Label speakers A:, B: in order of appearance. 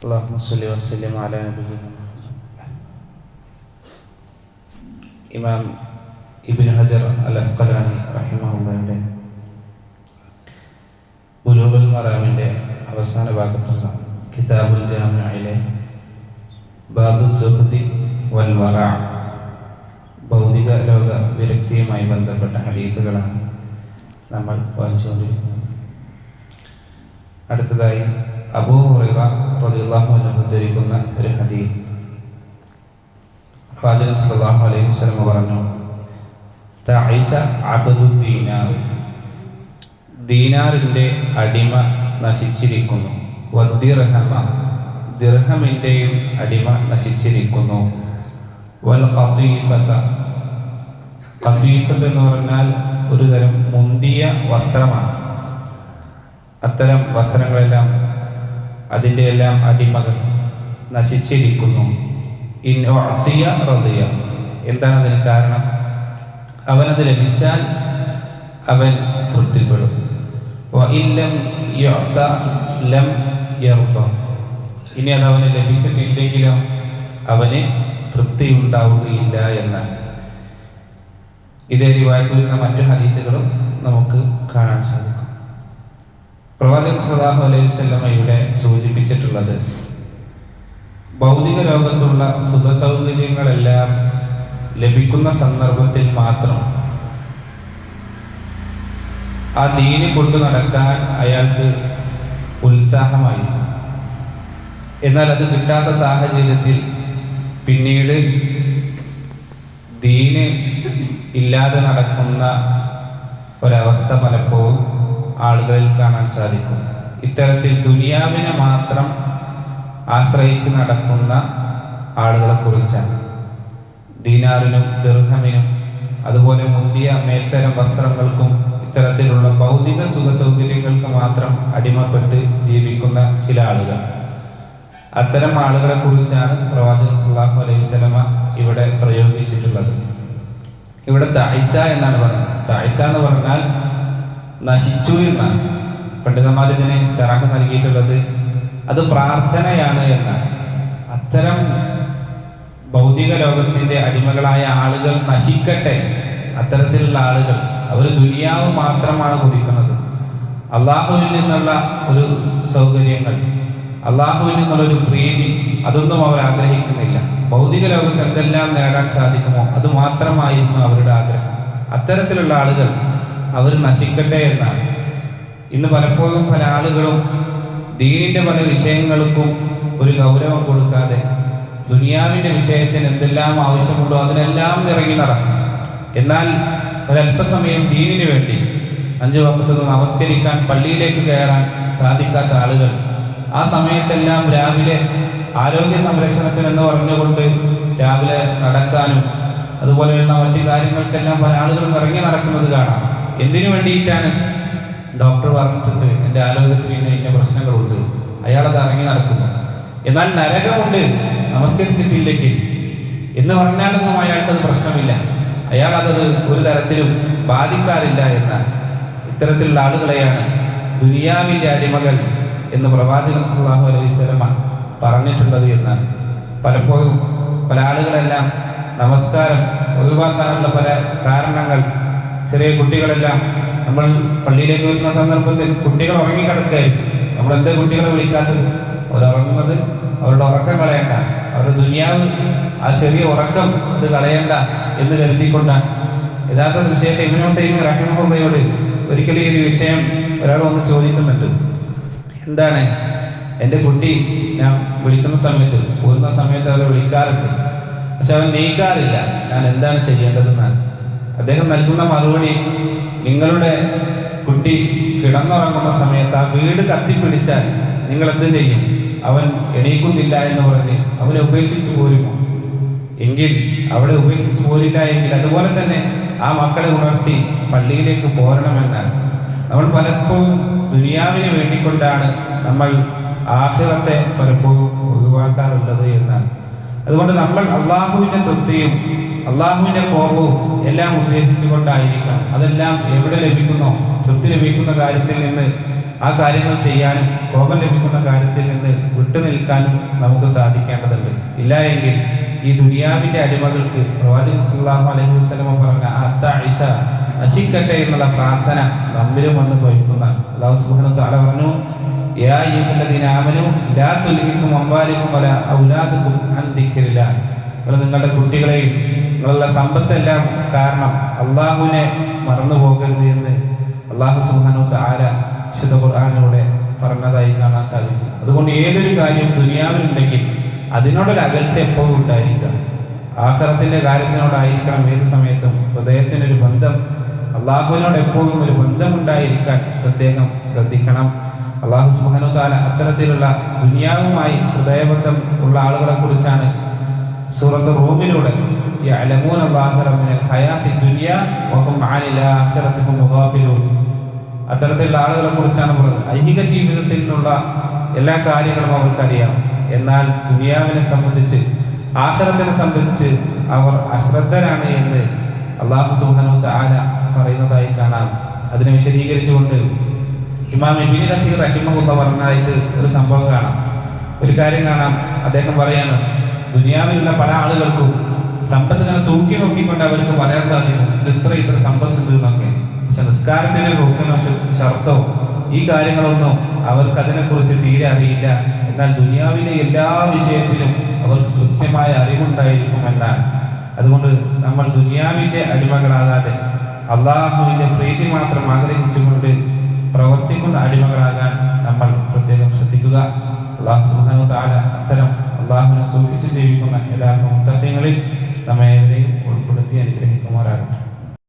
A: اللهم صل وسلم على نبينا ഇമാം ഇബിൻ ഹജർ അൽ അഫ്കലാനി റഹിമഹുള്ളയുടെ ബുലൂഗുൽ മറാമിൻ്റെ അവസാന ഭാഗത്തുള്ള കിതാബുൽ ജാമിയയിലെ ബാബു സുഹദി വൽ വറ ഭൗതിക ലോക വിരക്തിയുമായി ബന്ധപ്പെട്ട ഹദീസുകളാണ് നമ്മൾ വായിച്ചുകൊണ്ടിരിക്കുന്നത് അടുത്തതായി അബൂ ഹുറൈറ റളിയല്ലാഹു അൻഹു ഒരു ഹദീസ് പ്രവാചകൻ സല്ലല്ലാഹു അലൈഹി വസല്ലം പറഞ്ഞു തഈസ അബ്ദു ദീനാർ ദീനാറിന്റെ അടിമ നശിച്ചിരിക്കുന്നു. വദ്ദിർഹമ ദിർഹമിന്റെയും അടിമ നശിച്ചിരിക്കുന്നു. വൽ ഖതീഫത ഖതീഫത്ത് എന്ന് പറഞ്ഞാൽ ഒരു തരം മുന്തിയ വസ്ത്രമാണ്. അത്തരം വസ്ത്രങ്ങളെല്ലാം അതിന്റെ എല്ലാം അടിമകൾ നശിച്ചിരിക്കുന്നു. ഇൻ റളിയ എന്താണ് അതിന് കാരണം? അവനത് ലഭിച്ചാൽ അവൻ തൃപ്തിപ്പെടും. ലം ഇനി അത് അവന് ലഭിച്ചിട്ടില്ലെങ്കിലോ അവന് തൃപ്തി ഉണ്ടാവുകയില്ല എന്ന്. ഇതേ റിവായത്തിൽ മറ്റു ഹദീസുകളും നമുക്ക് കാണാൻ സാധിക്കും. പ്രവാചകൻ സലാഹു അലൈഹി ഇവിടെ സൂചിപ്പിച്ചിട്ടുള്ളത്. ഭൗതിക ലോകത്തുള്ള സുഖസൗകര്യങ്ങളെല്ലാം ലഭിക്കുന്ന സന്ദർഭത്തിൽ മാത്രം ആ ദീനി കൊണ്ടു നടക്കാൻ അയാൾക്ക് ഉത്സാഹമായി എന്നാൽ അത് കിട്ടാത്ത സാഹചര്യത്തിൽ പിന്നീട് ദീന് ഇല്ലാതെ നടക്കുന്ന ഒരവസ്ഥ പലപ്പോഴും ആളുകളിൽ കാണാൻ സാധിക്കും. ഇത്തരത്തിൽ ദുനിയാവിനെ മാത്രം ആശ്രയിച്ച് നടക്കുന്ന ആളുകളെ കുറിച്ചാണ്. ദീനാറിനും ദീർഘമിനും അതുപോലെ മുന്തിയ മേൽത്തരം വസ്ത്രങ്ങൾക്കും ഇത്തരത്തിലുള്ള ഭൗതിക സുഖ സൗകര്യങ്ങൾക്ക് മാത്രം അടിമപ്പെട്ട് ജീവിക്കുന്ന ചില ആളുകൾ. അത്തരം ആളുകളെ കുറിച്ചാണ് പ്രവാചകൻ സല്ലാഹു അലൈഹി സ്വലമ ഇവിടെ പ്രയോഗിച്ചിട്ടുള്ളത്. ഇവിടെ തായ്സ എന്നാണ് പറഞ്ഞത് തായ്സ എന്ന് പറഞ്ഞാൽ നശിച്ചു എന്നാണ് പണ്ഡിതന്മാർ ഇതിന് ശറാഹ് നൽകിയിട്ടുള്ളത്. അത് പ്രാർത്ഥനയാണ് എന്നാണ്. അത്തരം ഭൗതിക ലോകത്തിന്റെ അടിമകളായ ആളുകൾ നശിക്കട്ടെ. അത്തരത്തിലുള്ള ആളുകൾ അവർ ദുനിയാവ് മാത്രമാണ് കുടിക്കുന്നത്. അള്ളാഹുവിൽ നിന്നുള്ള ഒരു സൗകര്യങ്ങൾ അള്ളാഹുവിൽ നിന്നുള്ള ഒരു പ്രീതി അതൊന്നും അവർ ആഗ്രഹിക്കുന്നില്ല. ഭൗതിക ലോകത്ത് എന്തെല്ലാം നേടാൻ സാധിക്കുമോ അത് മാത്രമായിരുന്നു അവരുടെ ആഗ്രഹം. അത്തരത്തിലുള്ള ആളുകൾ അവർ നശിക്കട്ടെ എന്നാണ്. ഇന്ന് പലപ്പോഴും പല ആളുകളും ദീനിന്റെ പല വിഷയങ്ങൾക്കും ഒരു ഗൗരവം കൊടുക്കാതെ ദുനിയാവിന്റെ വിഷയത്തിന് എന്തെല്ലാം ആവശ്യമുണ്ടോ അതിനെല്ലാം ഇറങ്ങി നടക്കും. എന്നാൽ ഒരല്പസമയം ദീനിന് വേണ്ടി അഞ്ചു വക്കത്തുനിന്ന് നമസ്കരിക്കാൻ പള്ളിയിലേക്ക് കയറാൻ സാധിക്കാത്ത ആളുകൾ ആ സമയത്തെല്ലാം രാവിലെ ആരോഗ്യ സംരക്ഷണത്തിന് എന്ന് പറഞ്ഞുകൊണ്ട് രാവിലെ നടക്കാനും അതുപോലെയുള്ള മറ്റു കാര്യങ്ങൾക്കെല്ലാം പല ആളുകളും ഇറങ്ങി നടക്കുന്നത് കാണാം. എന്തിനു വേണ്ടിയിട്ടാണ്? ഡോക്ടർ പറഞ്ഞിട്ടുണ്ട് എന്റെ ആരോഗ്യത്തിന് ഇന്ന ഇന്ന പ്രശ്നങ്ങളുണ്ട്. അയാളത് ഇറങ്ങി നടക്കുന്നു. എന്നാൽ നരകമുണ്ട് നമസ്കരിച്ചിട്ടില്ലെങ്കിൽ. എന്ന് പറഞ്ഞാലൊന്നും അയാൾക്കത് പ്രശ്നമില്ല. അയാൾ അതത് ഒരു തരത്തിലും ബാധിക്കാറില്ല എന്ന ഇത്തരത്തിലുള്ള ആളുകളെയാണ് ദുനിയാവിന്റെ അടിമകൾ എന്ന് പ്രവാചകൻ സുല്ലാഹു അലൈഹി സ്വലമ പറഞ്ഞിട്ടുള്ളത് എന്ന് പലപ്പോഴും പല ആളുകളെല്ലാം നമസ്കാരം ഒഴിവാക്കാനുള്ള പല കാരണങ്ങൾ ചെറിയ കുട്ടികളെല്ലാം നമ്മൾ പള്ളിയിലേക്ക് വരുന്ന സന്ദർഭത്തിൽ കുട്ടികൾ ഉറങ്ങിക്കിടക്കുകയായിരിക്കും നമ്മൾ എന്താ കുട്ടികളെ വിളിക്കാത്തത്? അവരുറങ്ങുന്നത് അവരുടെ ഉറക്കം കളയണ്ട. അവരുടെ ദുനിയാവ് ആ ചെറിയ ഉറക്കം അത് കളയണ്ട എന്ന് കരുതിക്കൊണ്ടാണ്. യഥാർത്ഥത്തിൽ ഷേഖ് ഇബ്നു സൈമി ഒരിക്കലും ഈ ഒരു വിഷയം ഒരാൾ വന്ന് ചോദിക്കുന്നുണ്ട്. എന്താണ്? എന്റെ കുട്ടി ഞാൻ വിളിക്കുന്ന സമയത്ത് പോരുന്ന സമയത്ത് അവരെ വിളിക്കാറുണ്ട്. പക്ഷെ അവൻ നീക്കാറില്ല. ഞാൻ എന്താണ് ചെയ്യേണ്ടതെന്നാണ് അദ്ദേഹം നൽകുന്ന മറുപടി നിങ്ങളുടെ കുട്ടി കിടന്നുറങ്ങുന്ന സമയത്ത് ആ വീട് കത്തിപ്പിടിച്ചാൽ നിങ്ങൾ എന്ത് ചെയ്യും? അവൻ എണീക്കുന്നില്ല എന്ന് പറഞ്ഞ് അവനെ ഉപേക്ഷിച്ചു പോരുമോ? എങ്കിൽ അവിടെ ഉപേക്ഷിച്ച് പോരില്ല എങ്കിൽ അതുപോലെ തന്നെ ആ മക്കളെ ഉണർത്തി പള്ളിയിലേക്ക് പോരണമെന്നാണ്. നമ്മൾ പലപ്പോഴും ദുനിയാവിന് വേണ്ടിക്കൊണ്ടാണ് നമ്മൾ ആഹ്റത്തെ പലപ്പോഴും ഒഴിവാക്കാറുള്ളത് എന്നാണ്. അതുകൊണ്ട് നമ്മൾ അള്ളാഹുവിന്റെ തൃപ്തിയും അള്ളാഹുവിന്റെ കോപവും എല്ലാം ഉദ്ദേശിച്ചുകൊണ്ടായിരിക്കണം അതെല്ലാം എവിടെ ലഭിക്കുന്നോ തൃപ്തി ലഭിക്കുന്ന കാര്യത്തിൽ നിന്ന് ആ കാര്യങ്ങൾ ചെയ്യാനും കോപം ലഭിക്കുന്ന കാര്യത്തിൽ നിന്ന് വിട്ടുനിൽക്കാനും നമുക്ക് സാധിക്കേണ്ടതുണ്ട്. ഇല്ല എങ്കിൽ ഈ ദുനിയാവിന്റെ അടിമകൾക്ക് പ്രവാചകൻ സല്ലല്ലാഹു അലൈഹി വസല്ലം പറഞ്ഞ അത്തഇസ നശിക്കട്ടെ എന്നുള്ള പ്രാർത്ഥന നമ്മിലും വന്ന് തോൽക്കുന്ന സുബ്ഹാനഹു തആല പറഞ്ഞു യാ അയ്യുഹല്ലദീന ആമനു ലാ തുൽഹിക്കും ഔലാദുക്കും അൻ നിങ്ങൾ നിങ്ങളുടെ കുട്ടികളെയും നിങ്ങളുടെ സമ്പത്തെല്ലാം കാരണം അള്ളാഹുവിനെ മറന്നു പോകരുത് എന്ന് അള്ളാഹു സുബ്ഹാനഹു തആല വിശുദ്ധ ഖുർആാനിലൂടെ പറഞ്ഞതായി കാണാൻ സാധിക്കും. അതുകൊണ്ട് ഏതൊരു കാര്യം ദുനിയാവിലുണ്ടെങ്കിൽ അതിനോടൊരു അകൽച്ച എപ്പോഴും ഉണ്ടായിരിക്കുക. ആഹ്റത്തിന്റെ കാര്യത്തിനോടായിരിക്കണം ഏത് സമയത്തും ഹൃദയത്തിനൊരു ബന്ധം അള്ളാഹുവിനോട് എപ്പോഴും ഒരു ബന്ധമുണ്ടായിരിക്കാൻ പ്രത്യേകം ശ്രദ്ധിക്കണം. അള്ളാഹു സുബ്ഹാനഹു തആല അത്തരത്തിലുള്ള ദുനിയാവുമായി ഹൃദയബന്ധം ഉള്ള ആളുകളെ കുറിച്ചാണ് സൂറത്ത് റൂമിലൂടെ يعلمون الظاهر من الحياة الدنيا وهم عن الآخرة هم غافلون അത്തരത്തിലുള്ള ആളുകളെ കുറിച്ചാണ് പറയുന്നത് ഐഹിക ജീവിതത്തിൽ നിന്നുള്ള എല്ലാ കാര്യങ്ങളും അവർക്കറിയാം എന്നാൽ ദുനിയാവിനെ സംബന്ധിച്ച് ആഖിറത്തിനെ സംബന്ധിച്ച് അവർ അശ്രദ്ധരാണ് എന്ന് അള്ളാഹു സുബ്ഹാനഹു തആല പറയുന്നതായി കാണാം അതിനെ വിശദീകരിച്ചുകൊണ്ട് ഇമാം ഇബിനി ലത്തീർ റഹിമഹുല്ല പറഞ്ഞതായിട്ട് ഒരു സംഭവം കാണാം ഒരു കാര്യം കാണാം അദ്ദേഹം പറയാണ് ദുനിയാവിലുള്ള പല ആളുകൾക്കും സമ്പത്ത് ഇങ്ങനെ തൂക്കി നോക്കിക്കൊണ്ട് അവർക്ക് പറയാൻ സാധിക്കും ഇത് ഇത്ര ഇത്ര സമ്പത്ത് ഉണ്ട് എന്നൊക്കെ. പക്ഷെ നിസ്കാരത്തിന്റെ റുക്കനോ ഷർത്തോ ഈ കാര്യങ്ങളൊന്നും അവർക്ക് അതിനെക്കുറിച്ച് തീരെ അറിയില്ല. എന്നാൽ ദുനിയാവിലെ എല്ലാ വിഷയത്തിലും അവർക്ക് കൃത്യമായ അറിവുണ്ടായിരിക്കും എന്നാണ്. അതുകൊണ്ട് നമ്മൾ ദുനിയാവിന്റെ അടിമകളാകാതെ അള്ളാഹുവിന്റെ പ്രീതി മാത്രം ആഗ്രഹിച്ചുകൊണ്ട് പ്രവർത്തിക്കുന്ന അടിമകളാകാൻ നമ്മൾ പ്രത്യേകം ശ്രദ്ധിക്കുക. അള്ളാഹു തആല അത്തരം അള്ളാഹുവിനെ സൂക്ഷിച്ച് ജീവിക്കുന്ന എല്ലാ മുത്തഖീങ്ങളിൽ നമ്മെ ഏവരെയും ഉൾപ്പെടുത്തി അനുഗ്രഹിക്കുമാറാകട്ടെ.